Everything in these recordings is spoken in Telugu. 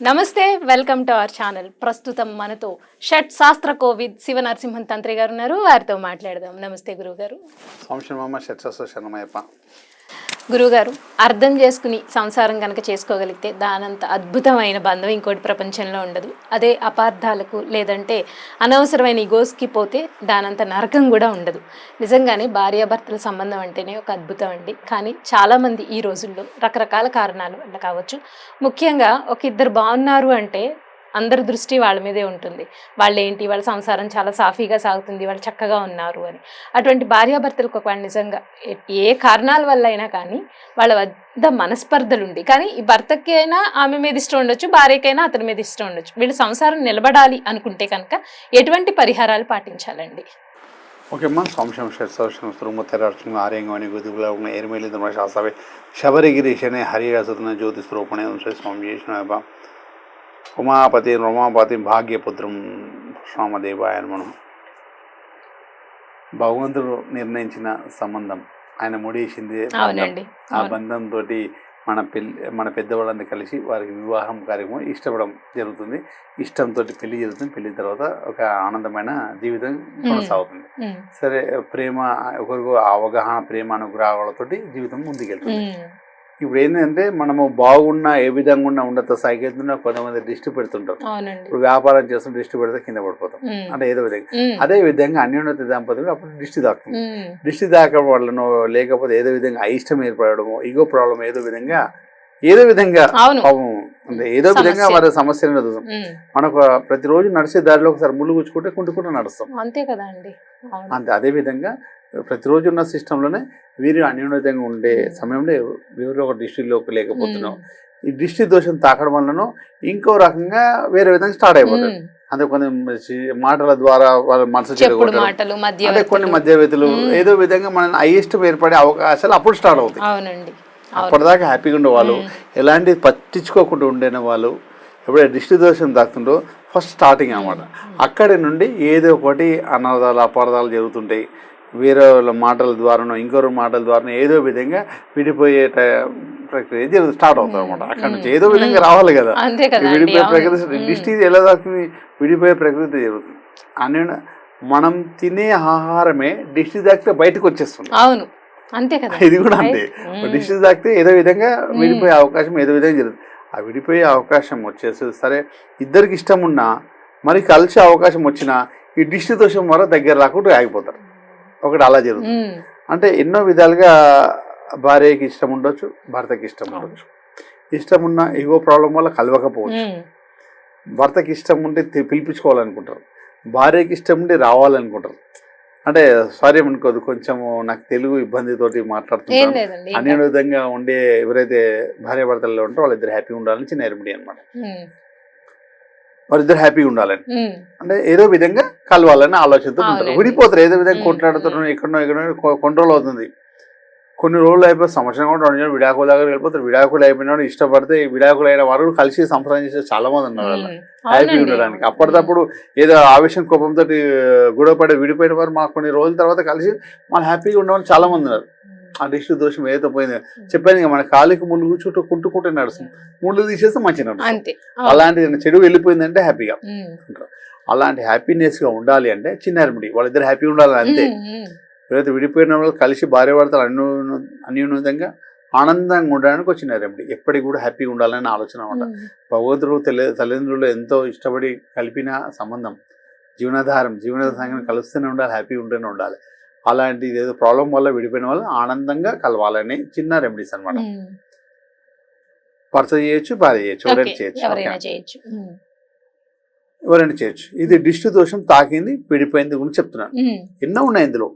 నమస్తే వెల్కమ్ టు అవర్ ఛానల్. ప్రస్తుతం మనతో షట్ శాస్త్ర కోవిద్ శివ నరసింహన్ తంత్రి గారు ఉన్నారు. వారితో మాట్లాడదాం. నమస్తే గురువు గారు షట్ శాస్త్ర శరణమయ్యప్ప గురువుగారు అర్థం చేసుకుని సంసారం కనుక చేసుకోగలిగితే దానంత అద్భుతమైన బంధం ఇంకోటి ప్రపంచంలో ఉండదు. అదే అపార్థాలకు లేదంటే అనవసరమైన ఈగోస్కి పోతే దానంత నరకం కూడా ఉండదు. నిజంగానే భార్యాభర్తల సంబంధం అంటేనే ఒక అద్భుతం అండి. కానీ చాలామంది ఈ రోజుల్లో రకరకాల కారణాల వల్ల కావచ్చు. ముఖ్యంగా ఒక ఇద్దరు బాగున్నారు అంటే అందరి దృష్టి వాళ్ళ మీదే ఉంటుంది. వాళ్ళు ఏంటి వాళ్ళ సంసారం చాలా సాఫీగా సాగుతుంది. వాళ్ళు చక్కగా ఉన్నారు అని. అటువంటి భార్యాభర్తలకు ఒకవేళ నిజంగా ఏ- కారణాల వల్ల అయినా కానీ వాళ్ళ వద్ద మనస్పర్ధలు ఉండి కానీ ఈ భర్తకి అయినా ఆమె మీద ఇష్టం ఉండొచ్చు భార్యకైనా అతని మీద ఇష్టం ఉండొచ్చు. వీళ్ళ సంసారం నిలబడాలి అనుకుంటే కనుక ఎటువంటి పరిహారాలు పాటించాలండి? ఓకేమ్మా సంశయం షట్సవశం శ్రుమతరార్చన ఆర్యంగమని గుదుగుల ఏర్మేలింద్ర శాస్త్రవే శబరిగిరీశనే హరియాసతున జ్యోతి స్వరూపణే శ్రీ స్వామి చేసిన ఉమాపతి రమాపతి భాగ్యపుత్రం శ్రామదేవాయ మనం భగవంతుడు నిర్ణయించిన సంబంధం. ఆయన ముడేసింది ఆ. బంధంతో మన పెళ్ళి మన పెద్దవాళ్ళందరూ కలిసి వారికి వివాహం కార్యక్రమం ఇష్టపడడం జరుగుతుంది. ఇష్టంతో పెళ్ళి జరుగుతుంది. పెళ్ళి తర్వాత ఒక ఆనందమైన జీవితం కొనసాగుతుంది. సరే ప్రేమ ఒకరికి అవగాహన ప్రేమ అనుగ్రహాలతోటి జీవితం ముందుకెళ్తుంది. ఇప్పుడు ఏంటంటే మనము బాగున్నా ఏ విధంగా ఉన్నా ఉండత సాగితున్నా కొంతమంది దిష్టి పెడుతుంటారు. ఇప్పుడు వ్యాపారం చేస్తున్న దిష్టి పెడితే కింద పడిపోతాం. అంటే ఏదో విధంగా. అదే విధంగా అన్యోన్యత దంపతులు అప్పుడు దిష్టి ఉమ్, దృష్టి దాకడం వల్లనో లేకపోతే ఏదో విధంగా అయిష్టం ఏర్పడడమో ఈగో ప్రాబ్లం ఏదో విధంగా ఏదో విధంగా పాపం అంటే ఏదో విధంగా. వారి సమస్యలను. ఉమ్, మనకు ప్రతిరోజు నడిచే దారిలో ఒకసారి ముళ్ళు గుచ్చుకుంటే కుంటుకుంటూ నడుస్తాం. అంతే కదా అండి అవును. అంతే అదే విధంగా ప్రతిరోజు ఉన్న సిస్టంలోనే వీరు అన్యోన్యతంగా ఉండే సమయంలో ఎవరో ఒక డిస్ట్రిక్ట్లోకి లేకపోతున్నాం. ఈ దృష్టి దోషం తాకడం వల్లనో ఇంకో రకంగా వేరే విధంగా స్టార్ట్ అయిపోతుంది అంటే కొన్ని మాటల ద్వారా వాళ్ళ మనసు చెడగొట్టడం. అంటే కొన్ని మధ్యవేతులు. ఏదో విధంగా మన అయిష్టం ఏర్పడే అవకాశాలు అప్పుడు స్టార్ట్ అవుతాయి. అప్పటిదాకా హ్యాపీగా ఉండే వాళ్ళు మ్మ్. ఎలాంటి పట్టించుకోకుండా ఉండిన వాళ్ళు ఎప్పుడైతే దిష్టి దోషం తాకుతుందో ఫస్ట్ స్టార్టింగ్ అన్నమాట. అక్కడి నుండి ఏదో ఒకటి అనార్థాలు అపార్థాలు జరుగుతుంటాయి. వేరే వాళ్ళ మాటల ద్వారానో ఇంకొక మాటల ద్వారా ఏదో విధంగా విడిపోయే ట- ప్రక్రియ జరుగు స్టార్ట్ అవుతుంది అనమాట అక్కడ నుంచి ఏదో విధంగా రావాలి కదా. విడిపోయే. ప్రకృతి. దిష్టి ఎలా తాకుతుంది విడిపోయే ప్రకృతి జరుగుతుంది. అని మనం తినే ఆహారమే దిష్టి తాకితే బయటకు వచ్చేస్తుంది. అవును. అంతే కదా. ఇది కూడా అంతే. మ్మ్. డిస్టెన్స్ తాకితే ఏదో విధంగా విడిపోయే అవకాశం ఏదో విధంగా జరుగుతుంది. ఆ విడిపోయే అవకాశం వచ్చేసి సరే ఇద్దరికి ఇష్టం ఉన్నా మరి కలిసే అవకాశం వచ్చినా ఈ దిష్టి దోషం వల్ల దగ్గర రాకుండా ఆగిపోతారు. ఒకటి అలా జరుగుతుంది. అంటే ఎన్నో విధాలుగా భార్యకి ఇష్టం ఉండొచ్చు భర్తకి ఇష్టం ఉండొచ్చు. ఇష్టం ఉన్న ఈగో ప్రాబ్లం వల్ల కలవకపోవచ్చు. భర్తకి ఇష్టం ఉంటే పిలిపించుకోవాలనుకుంటారు. భార్యకి ఇష్టం ఉంటే రావాలనుకుంటారు. అంటే సారీ అనుకోదు కొంచెము నాకు తెలుగు ఇబ్బందితోటి మాట్లాడుతున్నాను అన్ని విధంగా ఉండే ఎవరైతే భార్య భర్తల్లో ఉంటారో వాళ్ళిద్దరు హ్యాపీగా ఉండాలని చిన్న రెమెడీ అనమాట ఉమ్, వాళ్ళిద్దరు హ్యాపీగా ఉండాలని. అంటే ఏదో విధంగా కలవాలని ఆలోచనతో ఉంటారు. విడిపోతారు. ఏదో విధంగా ఉమ్, కొట్లాడుతారు ఎక్కడో ఎక్కడో కంట్రోల్ అవుతుంది. కొన్ని రోజులు అయిపోయి సంవత్సరం కూడా రెండు విడాకుల దగ్గర వెళ్ళిపోతారు. విడాకులు అయిపోయినాడు ఇష్టపడితే విడాకులు అయిన వారు కలిసి సంప్రదాయం చేసే చాలా మంది ఉన్నారు వాళ్ళు. హ్యాపీ. ఉండడానికి. అప్పటికప్పుడు ఏదో ఆవేశం కోపంతో గొడవపడి విడిపోయిన వారు మాకు కొన్ని రోజుల తర్వాత కలిసి వాళ్ళు హ్యాపీగా ఉండేవాళ్ళు చాలా మంది ఉన్నారు. ఆ దిష్టి దోషం ఏదైతే పోయింది. చెప్పాను ఇక మన కాలికి ముళ్ళు చుట్టూ కుంటుకుంటే నడుస్తుంది. ముళ్ళు తీసేస్తే నడుస్తుంది. అంతే. అలాంటి చెడు వెళ్ళిపోయిందంటే హ్యాపీగా. అలాంటి హ్యాపీనెస్గా ఉండాలి అంటే చిన్న రెమెడీ వాళ్ళిద్దరు హ్యాపీ ఉండాలి అంతే. ఎవరైతే విడిపోయిన వాళ్ళు కలిసి భార్య భర్తలు అన్యూ అన్యూన్యంగా ఆనందంగా ఉండడానికి వచ్చిన రెమెడీ ఎప్పటికి కూడా హ్యాపీగా ఉండాలని ఆలోచన అనమాట భగవంతుడు తల్లి తల్లిదండ్రులు ఎంతో ఇష్టపడి కలిపిన సంబంధం. జీవనాధారం జీవనాధారం కలుస్తూనే ఉండాలి హ్యాపీ ఉంటూనే ఉండాలి. అలాంటి ఏదో ప్రాబ్లం వల్ల విడిపోయిన వాళ్ళు ఆనందంగా కలవాలని చిన్న రెమెడీస్ అనమాట. భర్త చేయొచ్చు భార్య చేయొచ్చు ఎవరైనా చేయొచ్చు ఎవరైనా ఓకే. చేయొచ్చు. ఉమ్, ఎవరైనా చేయొచ్చు. ఇది దిష్టి దోషం తాకింది విడిపోయింది గురించి చెప్తున్నాను ఉమ్, ఎన్నో ఉన్నాయి ఇందులో.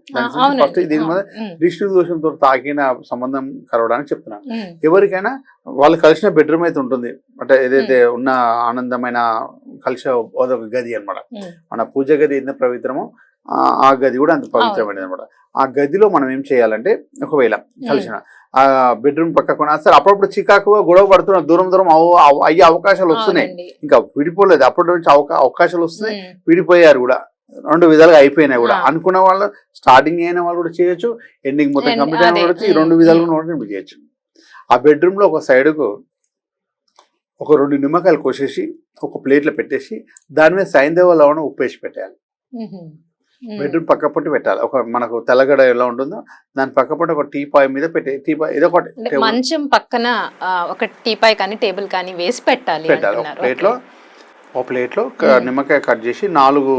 ఫస్ట్ దీని మీద దిష్టి దోషంతో తాకిన సంబంధం కలవడానికి చెప్తున్నాను ఉమ్, ఎవరికైనా వాళ్ళు కలిసిన బెడ్రూమ్ అయితే ఉంటుంది. అంటే ఏదైతే ఉన్న ఆనందమైన కలిసి ఒక గది అన్నమాట. ఉమ్, మన పూజ గది ఎంత పవిత్రమో ఆ- గది కూడా అంత పవిత్రమైనది అనమాట ఆ గదిలో మనం ఏం చేయాలంటే ఒకవేళ కలిసిన ఆ బెడ్రూమ్ పక్కకు అసలు అప్పుడప్పుడు చికాకుగా గొడవ పడుతున్న దూరం దూరం అయ్యే అవకాశాలు వస్తున్నాయి. ఇంకా విడిపోలేదు. అప్పటి నుంచి అవకా- అవకాశాలు వస్తున్నాయి. విడిపోయారు కూడా. రెండు విధాలుగా అయిపోయినాయి కూడా. అనుకున్న వాళ్ళు స్టార్టింగ్ అయిన వాళ్ళు కూడా చేయొచ్చు. ఎండింగ్ మొత్తం కంప్లీట్ అయిన. వాళ్ళు ఈ రెండు విధాలుగా కూడా చేయొచ్చు. ఆ బెడ్రూమ్లో ఒక సైడ్కు ఒక రెండు నిమ్మకాయలు కోసేసి ఒక ప్లేట్లో పెట్టేసి దాని మీద సైంధవ లవణం ఉప్పు వేసి పెట్టాలి. బెడ్రూమ్ పక్క పొంటి పెట్టాలి ఒక మనకు తెల్లగడ ఎలా ఉంటుందో దాని పక్క పొంటి ఒక టీ పాయ్ మీద పెట్టే టీ పాయ్ ఏదో ఒకటి మంచం పక్కన ఒక టీపాయ్ కానీ టేబుల్ కానీ వేసి పెట్టాలి పెట్టాలి ఒక. ప్లేట్లో. ఒక ప్లేట్లో నిమ్మకాయ కట్ చేసి నాలుగు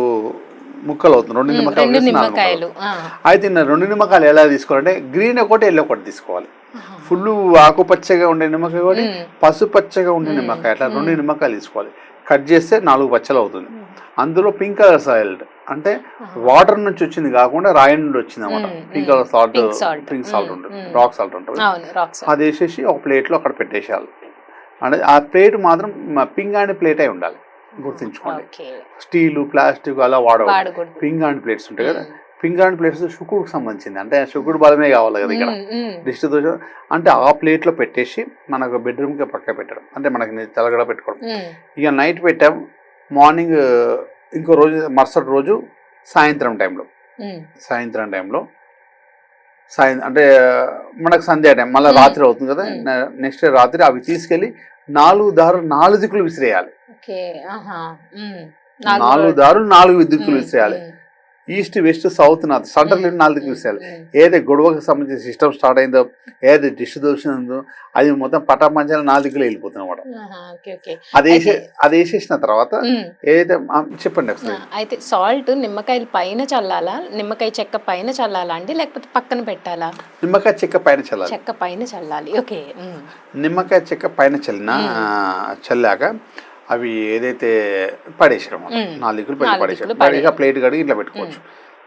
ముక్కలు అవుతుంది రెండు మ్మ్. నిమ్మకాయలు. అయితే రెండు నిమ్మకాయలు ఎలా తీసుకోవాలంటే గ్రీన్ ఒకటి ఎల్లో ఒకటి తీసుకోవాలి. ఫుల్ ఆకుపచ్చగా ఉండే నిమ్మకాయ ఒకటి మ్మ్. పసుపచ్చగా ఉండే మ్మ్. నిమ్మకాయ అట్లా రెండు మ్మ్. నిమ్మకాయలు తీసుకోవాలి కట్ చేస్తే నాలుగు పచ్చలు అవుతుంది. అందులో పింక్ కలర్ సాయిల్డ్ అంటే. వాటర్ నుంచి వచ్చింది కాకుండా రాయి నుండి వచ్చింది అనమాట. Pink. Colour salt. Pink salt. ఉంటుంది. రాక్ సాల్ట్ ఉంటుంది అది వేసేసి ఒక ప్లేట్లో అక్కడ పెట్టేసేయాలి అంటే ఆ ప్లేట్ మాత్రం పింగాణి ప్లేట్ అయి ఉండాలి గుర్తుంచుకోండి స్టీలు ప్లాస్టిక్ అలా వాడకూడదు వాడకూడదు పింగాణి ప్లేట్స్ ఉంటాయి కదా మ్మ్. పింగాణి ప్లేట్స్ శుకుడికి సంబంధించింది అంటే శుకుడు బలమే కావాలి కదా ఇక్కడ. దిష్టి దోషం అంటే ఆ ప్లేట్లో పెట్టేసి మనకు బెడ్రూమ్కి పక్క పెట్టడం అంటే మనకి తెలగడ పెట్టుకోవడం. ఇక నైట్ పెట్టాం మార్నింగ్ ఇంకో రోజు మరుసటి రోజు సాయంత్రం టైంలో. సాయంత్రం టైంలో సాయం అంటే మనకు సంధ్యా టైం మళ్ళీ. రాత్రి అవుతుంది కదా. నెక్స్ట్ డే రాత్రి అవి తీసుకెళ్ళి నాలుగు దారులు నాలుగు దిక్కులు విసిరేయాలి. నాలుగు దారులు నాలుగు దిక్కులు. విసిరేయాలి. East west south north centre మ్మ్. నాలుగు విసిరేయాలి మ్మ్. ఏదైతే గొడవకు సంబంధించిన సిస్టమ్ స్టార్ట్ అయిందో ఏదైతే దోషం ఉందో అది మొత్తం పటాపంచాల నాలుగు దిక్కులు వెళ్ళిపోతుంది అనమాట అది వేసే అది వేసేసిన తర్వాత మ్మ్. ఏదైతే చెప్పండి ఒకసారి. అయితే సాల్ట్ నిమ్మకాయల పైన చల్లాలా? నిమ్మకాయ చెక్క పైన చల్లాలా అండి? లేకపోతే పక్కన పెట్టాలా? నిమ్మకాయ చెక్క పైన చల్లాలి. చెక్క పైన చల్లాలి. ఓకే మ్మ్. నిమ్మకాయ చెక్క పైన చల్లిన చల్లాక అవి ఏదైతే పడేసారు మ్మ్. నాలుగు పడేసారు దిక్కులు పడేసి ప్లేట్ కడిగి ఇట్లా పెట్టుకోవచ్చు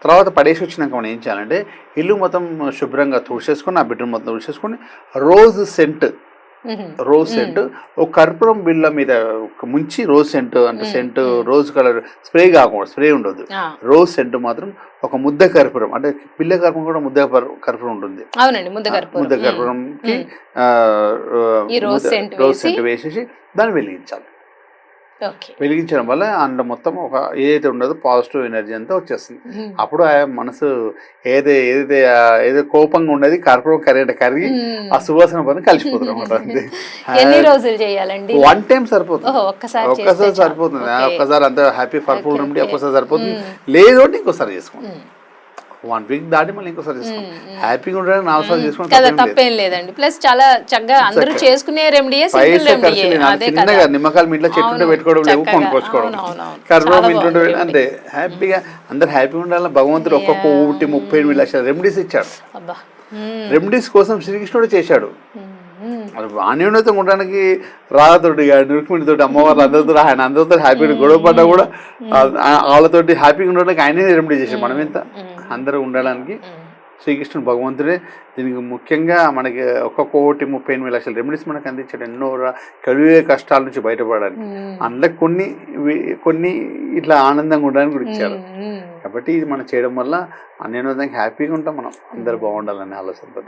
తర్వాత పడేసి వచ్చినాక మనం ఏం చేయాలంటే ఇల్లు మొత్తం శుభ్రంగా తుడిచేసుకొని ఆ బెడ్రూమ్ మొత్తం తుడిచేసుకొని రోజ్ సెంట్. రోజ్ సెంట్ ఒక కర్పూరం బిళ్ళ మీద ముంచి రోజ్ సెంట్ అంటే. సెంట్. రోజ్ కలర్ స్ప్రే కాకుండా స్ప్రే ఉండదు రోజ్ సెంట్ మాత్రం ఒక ముద్ద కర్పూరం అంటే పిల్ల కర్పూరం కూడా ముద్ద కర్- కర్పూరం ఉంటుంది ముద్ద కర్పూరం. కర్పూరంకి రోజ్ సెంట్ రోజ్ వేసి- సెంట్ వేసేసి దాన్ని వెలిగించాలి వెలిగించడం వల్ల అందులో మొత్తం ఒక ఏదైతే ఉండదో పాజిటివ్ ఎనర్జీ అంతా వచ్చేస్తుంది. అప్పుడు ఆ మనసు ఏదే ఏదైతే ఏదో కోపంగా ఉండేది కర్పూరం కరిగి మ్మ్. ఆ సువాసన పని కలిసిపోతుంది అనమాట ఎన్ని రోజులు చేయాలండి వన్ టైం సరిపోతుంది ఒక్కసారి. సరిపోతుంది. ఒక్కసారి అంత హ్యాపీ పర్ఫుల్ ఓకే. ఒక్కసారి సరిపోతుంది. లేదు అంటే ఇంకోసారి చేసుకోండి. వన్ వీక్ దాటి మళ్ళీ ఇంకోసారి మ్మ్, మ్మ్. హ్యాపీగా ఉండడానికి నాలుగు సార్లు చేసుకోండి కదా తప్పేం లేదు. తప్పేం లేదండి. ప్లస్ చాలా చక్కగా అందరూ. చేసుకునే రెమెడీయే సింపుల్ రెమెడీయే. అదే కదా. నిమ్మకాయలు మీ ఇంట్లో చెట్టు పెట్టుకోవడం లేవు. కర్రూరం చాలా ఇంట్లో అంతే. హ్యాపీగా అందరు హ్యాపీగా ఉండాలని భగవంతుడు ఒక్కొక్క. ఒకటి ముప్పై ఎనిమిది లక్షల రెమెడీస్ ఇచ్చాడు. రెమెడీస్ కోసం శ్రీకృష్ణుడు చేశాడు. అది ఆన్యోన్యత ఉండడానికి రాధతోటి రుక్మిణితోటి అమ్మవారు అందరితో ఆయన అందరితో హ్యాపీగా గొడవ పడ్డా కూడా వాళ్ళతోటి హ్యాపీగా ఉండడానికి ఆయనే రెమెడీ చేశాడు. మనం ఎంత అందరూ ఉండడానికి. శ్రీకృష్ణుడు భగవంతుడే దీనికి ముఖ్యంగా మనకి ఒక కోటి ముప్పై ఎనిమిది లక్షల రెమెడీస్ మనకు అందించాడు ఎన్నో కలిగే కష్టాల నుంచి బయటపడడానికి. అందులో కొన్ని కొన్ని ఇట్లా ఆనందంగా ఉండడానికి కూడా ఇచ్చారు. కాబట్టి ఇది మనం చేయడం వల్ల అన్యోన్యంగా హ్యాపీగా ఉంటాం మనం. అందరు బాగుండాలనే ఆలోచనతో.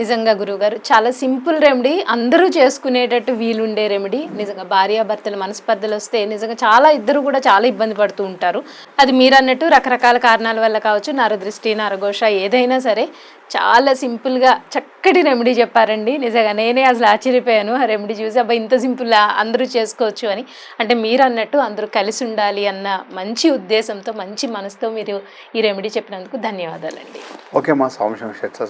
నిజంగా గురువుగారు చాలా సింపుల్ రెమెడీ అందరూ చేసుకునేటట్టు వీలుండే రెమెడీ. నిజంగా భార్యాభర్తల మనస్పర్ధలు వస్తే నిజంగా చాలా ఇద్దరు కూడా చాలా ఇబ్బంది పడుతూ ఉంటారు. అది మీరు అన్నట్టు రకరకాల కారణాల వల్ల కావచ్చు నరదృష్టి నరఘోష ఏదైనా సరే చాలా సింపుల్గా చక్కటి రెమెడీ చెప్పారండి. నిజంగా నేనే అసలు ఆశ్చర్యపోయాను. ఆ రెమెడీ చూసి అబ్బా ఇంత సింపుల్ అందరూ చేసుకోవచ్చు అని. అంటే మీరు అన్నట్టు అందరూ కలిసి ఉండాలి అన్న మంచి ఉద్దేశంతో మంచి మనసుతో మీరు ఈ రెమెడీ చెప్పినందుకు ధన్యవాదాలండి. ఓకే మా స్వామి శర్చ